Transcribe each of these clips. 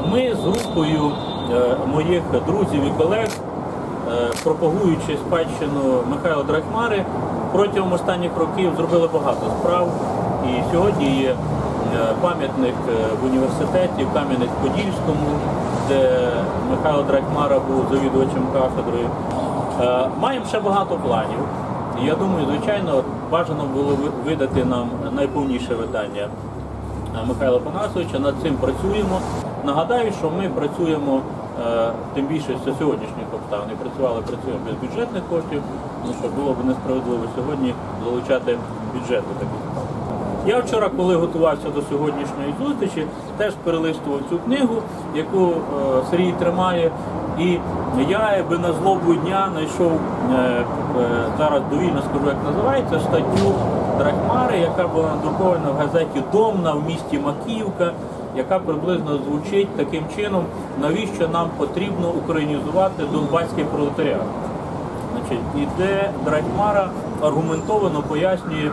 Ми з групою е, моїх друзів і колег, е, пропагуючи спадщину Михайла Драхмари, протягом останніх років зробили багато справ. І сьогодні є е, пам'ятник в університеті, в Кам'янець-Подільському, де Михайло Драхмара був завідувачем кафедрою. Е, Маємо ще багато планів. Я думаю, звичайно, бажано було видати нам найповніше видання Михайла Панасовича. Над цим працюємо. Нагадаю, що ми працюємо е, тим більше з сьогоднішніх обставин. І Працювали, працюємо без бюджетних коштів, тому що було б несправедливо сьогодні залучати бюджет до таких справ. Я вчора, коли готувався до сьогоднішньої зустрічі, теж перелистував цю книгу, яку е, Сергій тримає. І я якби на злобу дня знайшов е, е, зараз довільно скажу, як називається, статтю Драхмари, яка була надрукована в газеті Домна в місті Макіївка, яка приблизно звучить таким чином, навіщо нам потрібно українізувати донбаський пролетаріат. Значить, і де Драгмара аргументовано пояснює,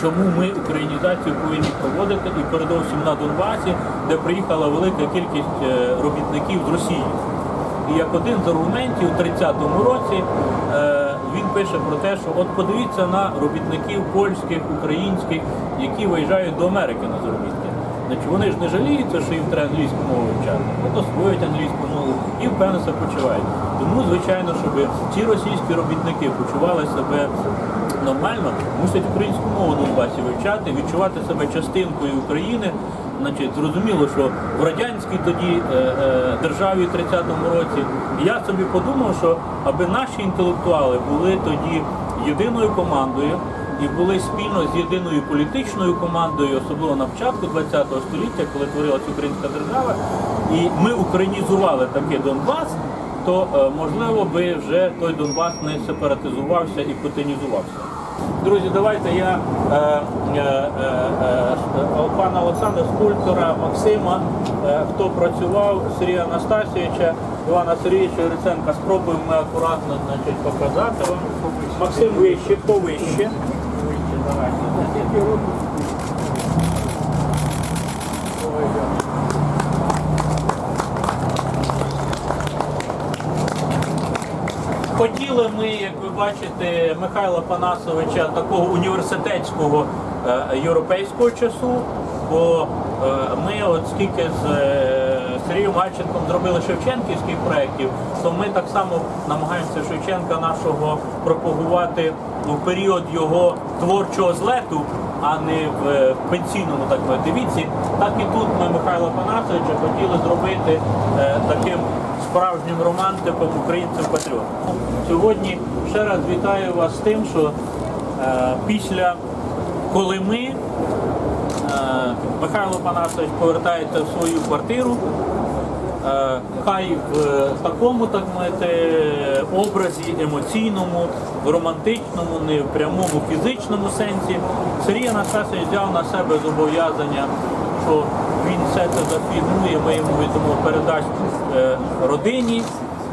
чому ми українізацію повинні проводити, і передовсім на Донбасі, де приїхала велика кількість е, робітників з Росії. І як один з аргументів у 30-му році е, він пише про те, що от подивіться на робітників польських, українських, які виїжджають до Америки на заробітки. Значить, вони ж не жаліються, що їм треба англійську мову вчати. От освоюють англійську мову і впевнено почувають. Тому, звичайно, щоб ці російські робітники почували себе нормально, мусять українську мову Донбасі вивчати, відчувати себе частинкою України. Значить, зрозуміло, що в радянській тоді е, е, державі в 30-му році я собі подумав, що аби наші інтелектуали були тоді єдиною командою і були спільно з єдиною політичною командою, особливо на початку ХХ століття, коли творилася українська держава, і ми українізували таки Донбас, то е, можливо би вже той Донбас не сепаратизувався і путінізувався. Друзі, давайте я е, е, е, е, пана Олександра Скульптора, Максима, е, хто працював, Сергія Анастасійовича, Івана Сергійовича Гриценка, спробуємо ми акуратно значить, показати вам. Максим вище, повище. Вище, давайте. Хотіли ми, як ви бачите, Михайла Панасовича такого університетського е, європейського часу, бо е, ми, от скільки з е, Сергієм Гальченком зробили шевченківських проєктів, то ми так само намагаємося Шевченка нашого пропагувати у період його творчого злету, а не в пенсійному так віці. Так і тут ми Михайла Панасовича хотіли зробити таким справжнім романтиком українцем патріотом. Сьогодні ще раз вітаю вас з тим, що е, після коли ми е, Михайло Панасович повертається в свою квартиру. Е, Хай в такому, так мовити, образі емоційному, романтичному, не в прямому фізичному сенсі. Сергій Анастасович взяв на себе зобов'язання, що він все це зафільмує, ми йому відомо передасть е, родині,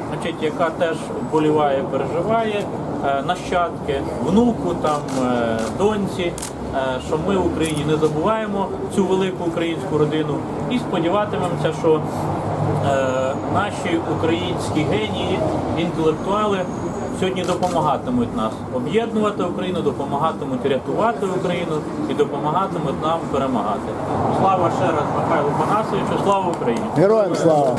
значить, яка теж вболіває, переживає, е, нащадки, внуку, там, доньці, що ми в Україні не забуваємо цю велику українську родину і сподіватимемося, що наші українські генії, інтелектуали сьогодні допомагатимуть нас об'єднувати Україну, допомагатимуть рятувати Україну і допомагатимуть нам перемагати. Слава ще раз Михайлу Панасовичу, слава Україні! Героям слава!